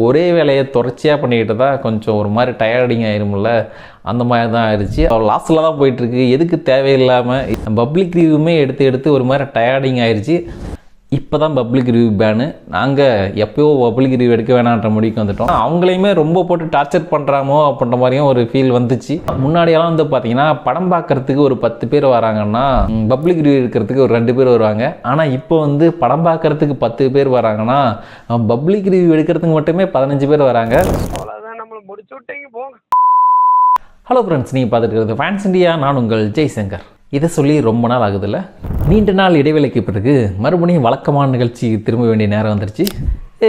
ஒரே வேலையை தொடர்ச்சியாக பண்ணிக்கிட்டு தான் கொஞ்சம் ஒரு மாதிரி டயர்டிங் ஆயிரும்ல? அந்த மாதிரி தான் ஆயிடுச்சு லாஸ்ட்டில் தான் போயிட்டுருக்கு எதுக்கு தேவையில்லாமல் பப்ளிக் ரிவ்யூமே எடுத்து எடுத்து ஒரு மாதிரி டயர்டிங் ஆயிடுச்சு இப்போ தான் பப்ளிக் ரிவ்யூ பேனு நாங்கள் எப்போயோ பப்ளிக் ரிவ்யூ எடுக்க வேணான்ற முடிவுக்கு வந்துட்டோம். அவங்களையுமே ரொம்ப போட்டு டார்ச்சர் பண்ணுறாமோ அப்படின்ற மாதிரியும் ஒரு ஃபீல் வந்துச்சு. முன்னாடியெல்லாம் வந்து பார்த்தீங்கன்னா படம் பார்க்கறதுக்கு ஒரு பத்து பேர் வராங்கன்னா பப்ளிக் ரிவ்யூ எடுக்கிறதுக்கு ஒரு ரெண்டு பேர் வருவாங்க. ஆனால் இப்போ வந்து படம் பார்க்கறதுக்கு பத்து பேர் வராங்கன்னா பப்ளிக் ரிவ்யூ எடுக்கிறதுக்கு மட்டுமே பதினஞ்சு பேர் வராங்க. ஹலோ ஃப்ரெண்ட்ஸ் நீங்கள் பார்த்துட்டு இருக்கிறது ஃபேன்ஸ் இந்தியா நான் உங்கள் ஜெய்சங்கர். இதை சொல்லி ரொம்ப நாள் ஆகுதுல்ல? நீண்ட நாள் இடைவேளைக்கு பிறகு மறுபடியும் வழக்கமான நிகழ்ச்சி திரும்ப வேண்டிய நேரம் வந்துருச்சு.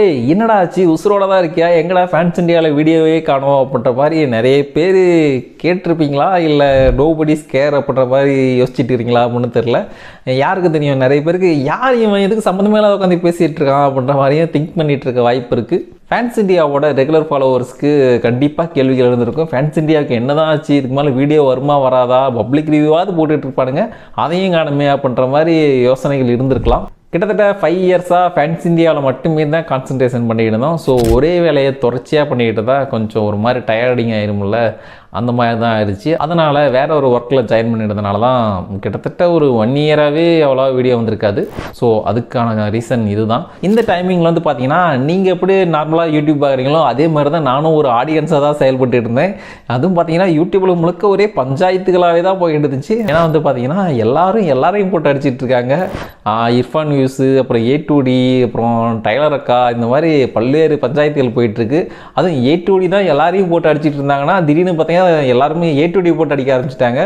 ஏய் என்னடா ஆச்சு? உசுரோட தான் இருக்கியா? எங்கடா ஃபேன்ஸ் இந்தியாவில் வீடியோவே காணோம் அப்படின்ற மாதிரி நிறைய பேர் கேட்டிருப்பீங்களா? இல்லை நோபடி ஸ்கேர் அப்படின்ற மாதிரி யோசிச்சுட்டு இருக்கீங்களா அப்படின்னு தெரில யாருக்கு தெரியும்? நிறைய பேருக்கு யார் இவன்? எதுக்கு சம்மந்தமே இல்லாத உட்காந்து பேசிகிட்டு இருக்கான் அப்படின்ற மாதிரியும் திங்க் பண்ணிகிட்டு இருக்க வாய்ப்பு இருக்குது ஃபேன்ஸ் இந்தியாவோட ரெகுலர் ஃபாலோவர்ஸ்க்கு கண்டிப்பாக கேள்விகள் இருந்திருக்கும் ஃபேன்ஸ் இந்தியாவுக்கு என்னதான் ஆச்சு இதுக்கு மேலே வீடியோ வருமா வராதா? பப்ளிக் ரிவ்யூவாவது போட்டுட்டு இருப்பானுங்க. அதையும் காணுமே பண்ணுற மாதிரி யோசனைகள் இருந்திருக்கலாம். கிட்டத்தட்ட ஃபைவ் இயர்ஸாக ஃபேன்ஸ் இந்தியாவில் மட்டுமே தான் கான்சன்ட்ரேஷன் பண்ணிக்கிட்டு இருந்தோம். ஸோ ஒரே வேலையை தொடர்ச்சியாக பண்ணிக்கிட்டு தான் கொஞ்சம் ஒரு மாதிரி டயர்டிங் ஆயிரும்ல. அந்த மாதிரி தான் ஆயிடுச்சு. அதனால் வேற ஒரு ஒர்க்கில் ஜாயின் பண்ணிட்டதுனால தான் கிட்டத்தட்ட ஒரு ஒன் இயராகவே அவ்வளோ வீடியோ வந்திருக்காது. ஸோ அதுக்கான ரீசன் இதுதான். இந்த டைமிங்கில் வந்து பார்த்தீங்கன்னா நீங்கள் எப்படி நார்மலாக யூடியூப் பார்க்குறீங்களோ அதே மாதிரி தான் நானும் ஒரு ஆடியன்ஸாக தான் செயல்பட்டு இருந்தேன். அதுவும் பார்த்தீங்கன்னா யூடியூப்பில் முழுக்க ஒரே பஞ்சாயத்துகளாகவே தான் போயிட்டு இருந்துச்சு. ஏன்னா வந்து பார்த்தீங்கன்னா எல்லாரும் எல்லாரையும் போட்டு அடிச்சிட்டு இருக்காங்க. இர்ஃபான் நியூஸு அப்புறம் ஏ டூடி டி அப்புறம் டைலர் அக்கா இந்த மாதிரி பல்வேறு பஞ்சாயத்துகள் போயிட்டுருக்கு அதுவும் ஏ டூடி டி தான் எல்லாரையும் போட்டு அடிச்சிட்டு இருந்தாங்கன்னா திடீர்னு பார்த்தீங்கன்னா எல்லாருமே ஏ டு டி போட்டு அடிக்க ஆரம்பிச்சிட்டாங்க.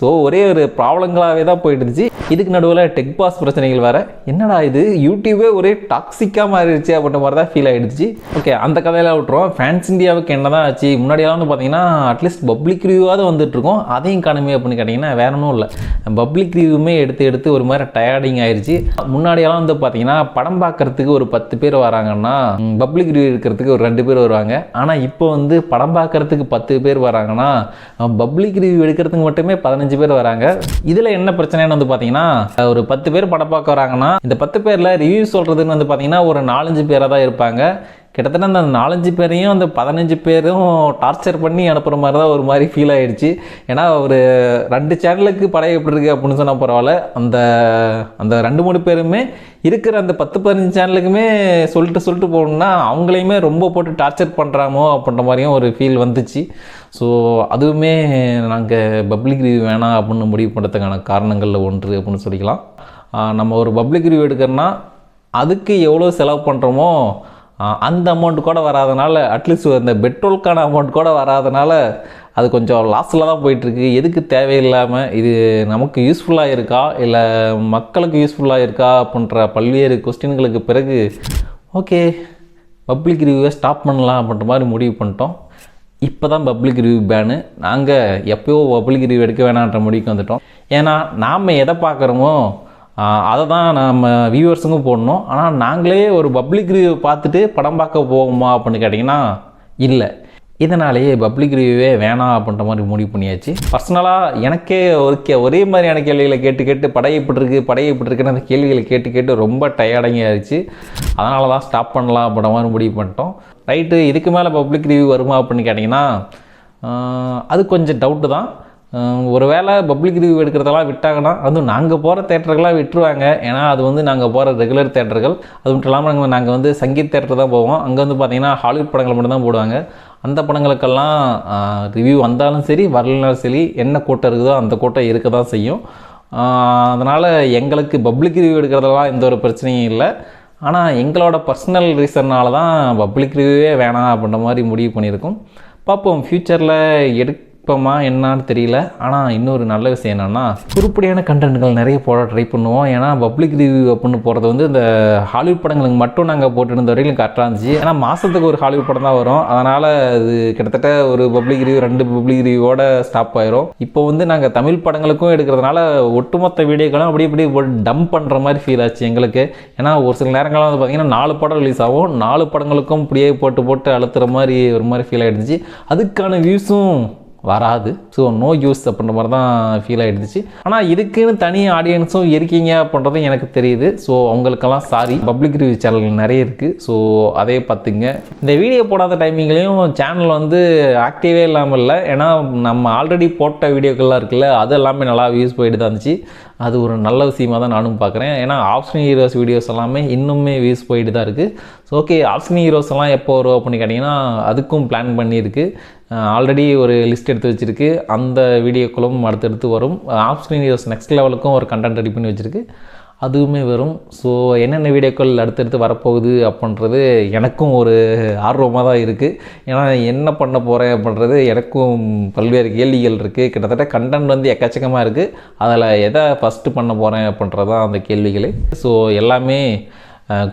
ஸோ ஒரே ஒரு ப்ராப்ளங்களாகவே தான் போயிட்டுருந்துச்சு இதுக்கு நடுவில் டெக் பாஸ் பிரச்சனைகள் வேறு. என்னடா இது? யூடியூபே ஒரே டாக்ஸிக்காக மாறிடுச்சு அப்படின்ற மாதிரி தான் ஃபீல் ஆகிடுச்சு ஓகே அந்த கதையில விட்டுறோம் ஃபேன்ஸ் இந்தியாவுக்கு என்ன தான் ஆச்சு? முன்னாடியெல்லாம் வந்து பார்த்தீங்கன்னா அட்லீஸ்ட் பப்ளிக் ரிவ்யூவாவது வந்துட்டு அதையும் காணுமே அப்படின்னு கேட்டிங்கன்னா வேற ஒன்றும் இல்லை. பப்ளிக் ரிவ்யூமே எடுத்து எடுத்து ஒரு மாதிரி டயர்டிங் ஆயிடுச்சு முன்னாடியெல்லாம் வந்து பார்த்தீங்கன்னா படம் பார்க்கறதுக்கு ஒரு பத்து பேர் வராங்கன்னா பப்ளிக் ரிவ்யூ இருக்கிறதுக்கு ஒரு ரெண்டு பேர் வருவாங்க. ஆனால் இப்போ வந்து படம் பார்க்கறதுக்கு பத்து பேர் வராங்கன்னா பப்ளிக் ரிவ்யூ எடுக்கிறதுக்கு மட்டுமே பதினஞ்சு பேர் வராங்க. இதில் என்ன பிரச்சனைன்னு வந்து பார்த்தீங்கன்னா ஒரு பத்து பேர் படம் பார்க்க வராங்கன்னா இந்த பத்து பேரில் ரிவ்யூ சொல்கிறதுன்னு வந்து பார்த்தீங்கன்னா ஒரு நாலஞ்சு பேராக தான் இருப்பாங்க. கிட்டத்தட்ட அந்த நாலஞ்சு பேரையும் அந்த பதினஞ்சு பேரும் டார்ச்சர் பண்ணி அனுப்புகிற மாதிரி தான் ஒரு மாதிரி ஃபீல் ஆகிடுச்சு ஏன்னா ஒரு ரெண்டு சேனலுக்கு படம் எப்படி இருக்குது அப்படின்னு சொன்னால் பரவாயில்ல. அந்த அந்த ரெண்டு மூணு பேருமே இருக்கிற அந்த பத்து பதினஞ்சு சேனலுக்குமே சொல்லிட்டு சொல்லிட்டு போகணுன்னா அவங்களையுமே ரொம்ப போட்டு டார்ச்சர் பண்ணுறாமோ அப்படின்ற மாதிரியும் ஒரு ஃபீல் வந்துச்சு. ஸோ அதுவுமே நாங்கள் பப்ளிக் ரிவ்யூ வேணாம் அப்படின்னு முடிவு பண்ணுறதுக்கான காரணங்களில் ஒன்று அப்படின்னு சொல்லிக்கலாம். நம்ம ஒரு பப்ளிக் ரிவ்யூ எடுக்கிறோன்னா அதுக்கு எவ்வளோ செலவு பண்ணுறோமோ அந்த அமௌண்ட் கூட வராதனால அட்லீஸ்ட் அந்த பெட்ரோலுக்கான அமௌண்ட் கூட வராதனால அது கொஞ்சம் லாஸில் தான் போயிட்டுருக்கு. எதுக்கு தேவையில்லாமல் இது நமக்கு யூஸ்ஃபுல்லாக இருக்கா? இல்லை மக்களுக்கு யூஸ்ஃபுல்லாக இருக்கா? அப்படின்ற பல்வேறு கொஸ்டின்களுக்கு பிறகு ஓகே பப்ளிக் ரிவ்யூவை ஸ்டாப் பண்ணலாம் அப்படின்ற மாதிரி முடிவு பண்ணிட்டோம். இப்போ தான் பப்ளிக் ரிவ்யூ பேனு நாங்கள் எப்போயோ பப்ளிக் ரிவ்யூ எடுக்க வேணான்ற முடிவுக்கு வந்துட்டோம். ஏன்னா நாம் எதை பார்க்குறோமோ அதை தான் நம்ம வியூவர்ஸுக்கும் போடணும். ஆனால் நாங்களே ஒரு பப்ளிக் ரிவ்யூ பார்த்துட்டு படம் பார்க்க போவோமா அப்படின்னு கேட்டிங்கன்னா இல்லை. இதனாலேயே பப்ளிக் ரிவ்யூவே வேணாம் அப்படின்ற மாதிரி முடிவு பண்ணியாச்சு. பர்சனலாக எனக்கே ஒரு கே ஒரே மாதிரியான கேள்விகளை கேட்டு கேட்டு படையை இப்படி இருக்குது படையை இப்படி இருக்குன்னு அந்த கேள்விகளை கேட்டு கேட்டு ரொம்ப டயர்டிங் ஆயிடுச்சு. அதனால தான் ஸ்டாப் பண்ணலாம் அப்படின்ற மாதிரி முடிவு பண்ணிட்டோம். ரைட்டு இதுக்கு மேலே பப்ளிக் ரிவ்யூ வருமா அப்படின்னு கேட்டிங்கன்னா அது கொஞ்சம் டவுட்டு தான். ஒரு ஒருவேளை பப்ளிக் ரிவ்யூ எடுக்கிறதெல்லாம் விட்டாங்கன்னா அதுவும் நாங்கள் போகிற தேட்டர்களாக விட்டுருவாங்க. ஏன்னா அது வந்து நாங்கள் போகிற ரெகுலர் தேட்டர்கள். அது மட்டும் இல்லாமல் நாங்கள் நாங்கள் வந்து சங்கீத் தேட்டர் தான் போவோம். அங்கே வந்து பார்த்தீங்கன்னா ஹாலிவுட் படங்கள் மட்டும் தான் போடுவாங்க. அந்த படங்களுக்கெல்லாம் ரிவ்யூ வந்தாலும் சரி வரலனாலும் சரி என்ன கூட்டம் இருக்குதோ அந்த கூட்டம் இருக்க தான் செய்யும் அதனால் எங்களுக்கு பப்ளிக் ரிவ்யூ எடுக்கிறதெல்லாம் எந்த ஒரு பிரச்சனையும் இல்லை. ஆனால் எங்களோட பர்சனல் ரீசன்னால தான் பப்ளிக் ரிவ்யூவே வேணாம் அப்படின்ற மாதிரி முடிவு பண்ணியிருக்கோம். பார்ப்போம். ஃப்யூச்சரில் இப்போமா என்னான்னு தெரியல. ஆனால் இன்னொரு நல்ல விஷயம் என்னென்னா திருப்படியான கண்டென்ட்கள் நிறைய போட ட்ரை பண்ணுவோம். ஏன்னா பப்ளிக் ரிவ்யூ அப்படின்னு போகிறது வந்து இந்த ஹாலிவுட் படங்களுக்கு மட்டும் நாங்கள் போட்டுருந்த வரையிலும் கரெக்டாக இருந்துச்சு. ஏன்னா மாதத்துக்கு ஒரு ஹாலிவுட் படம் தான் வரும். அதனால் அது கிட்டத்தட்ட ஒரு பப்ளிக் ரிவ்யூ ரெண்டு பப்ளிக் ரிவ்யூவோட ஸ்டாப் ஆயிரும். இப்போ வந்து நாங்கள் தமிழ் படங்களுக்கும் எடுக்கிறதுனால ஒட்டுமொத்த வீடியோக்களும் அப்படி இப்படி டம்ப் பண்ணுற மாதிரி ஃபீல் ஆச்சு எங்களுக்கு. ஏன்னா ஒரு சில நேரங்கள்லாம் வந்து பார்த்திங்கன்னா நாலு படம் ரிலீஸ் ஆகும். நாலு படங்களுக்கும் இப்படியே போட்டு போட்டு அழுத்துற மாதிரி ஒரு மாதிரி ஃபீல் ஆகிடுச்சு அதுக்கான வியூஸும் வராது. ஸோ நோ யூஸ் அப்படின்ற மாதிரி தான் ஃபீல் ஆகிடுச்சு ஆனால் இதுக்குன்னு தனி ஆடியன்ஸும் இருக்கீங்க அப்படின்றதும் எனக்கு தெரியுது. ஸோ அவங்களுக்கெல்லாம் சாரி பப்ளிக் ரிவ்யூ சேனல் நிறைய இருக்குது ஸோ அதே பார்த்துங்க. இந்த வீடியோ போடாத டைமிங்லேயும் சேனல் வந்து ஆக்டிவே இல்லாமல் இல்லை. ஏன்னா நம்ம ஆல்ரெடி போட்ட வீடியோக்கள்லாம் இருக்குல்ல அது எல்லாமே நல்லா வியூஸ் போயிட்டு தான் இருந்துச்சு. அது ஒரு நல்ல விஷயமாக தான் நானும் பார்க்குறேன். ஏன்னா ஆப்ஷன் ஹீரோஸ் வீடியோஸ் எல்லாமே இன்னுமே வியூஸ் போயிட்டு தான் இருக்குது ஓகே ஆப்ஷன் ஹீரோஸ் எல்லாம் எப்போ வரும் அப்படின்னு கேட்டிங்கன்னா அதுக்கும் பிளான் பண்ணியிருக்கு. ஆல்ரெடி ஒரு லிஸ்ட் எடுத்து வச்சுருக்கு. அந்த வீடியோக்களும் அடுத்தடுத்து வரும். ஆப்ஷன் ஹீரோஸ் நெக்ஸ்ட் லெவலுக்கும் ஒரு கண்டென்ட் ரெடி பண்ணி வச்சுருக்கு. அதுவுமே வரும். ஸோ என்னென்ன வீடியோக்கள் அடுத்தடுத்து வரப்போகுது அப்படின்றது எனக்கும் ஒரு ஆர்வமாக தான் இருக்குது ஏன்னா என்ன பண்ண போகிறேன் அப்படின்றது எனக்கும் பல்வேறு கேள்விகள் இருக்குது கிட்டத்தட்ட கண்டென்ட் வந்து எக்கச்சக்கமாக இருக்குது அதில் எதை ஃபஸ்ட்டு பண்ண போகிறேன் அப்படின்றது தான் அந்த கேள்விகளே. ஸோ எல்லாமே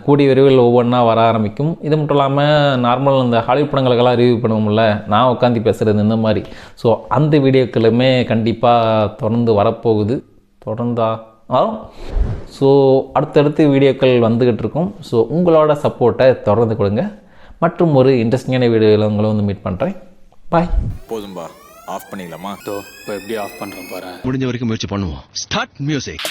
கூடிய விரைவில் ஒவ்வொன்றா வர ஆரம்பிக்கும். இது மட்டும் இல்லாமல் நார்மல் இந்த ஹாலிவுட் படங்களுக்கெல்லாம் ரிவ்யூ பண்ணுவோம்ல நான் உட்காந்து பேசுகிறது இந்த மாதிரி. ஸோ அந்த வீடியோக்களுமே கண்டிப்பாக தொடர்ந்து வரப்போகுது. தொடர்ந்தா வரும் ஸோ அடுத்தடுத்து வீடியோக்கள் வந்துக்கிட்டு இருக்கும். ஸோ உங்களோட சப்போர்ட்டை தொடர்ந்து கொடுங்க. மற்றும் ஒரு இன்ட்ரெஸ்டிங்கான வீடியோவில் உங்களை வந்து மீட் பண்ணுறேன் பாய் போதும்பா ஆஃப் பண்ணிடலாமா? இப்போ எப்படி ஆஃப் பண்ணுறோம் பாரு. முடிஞ்ச வரைக்கும் முயற்சி பண்ணுவோம். Start music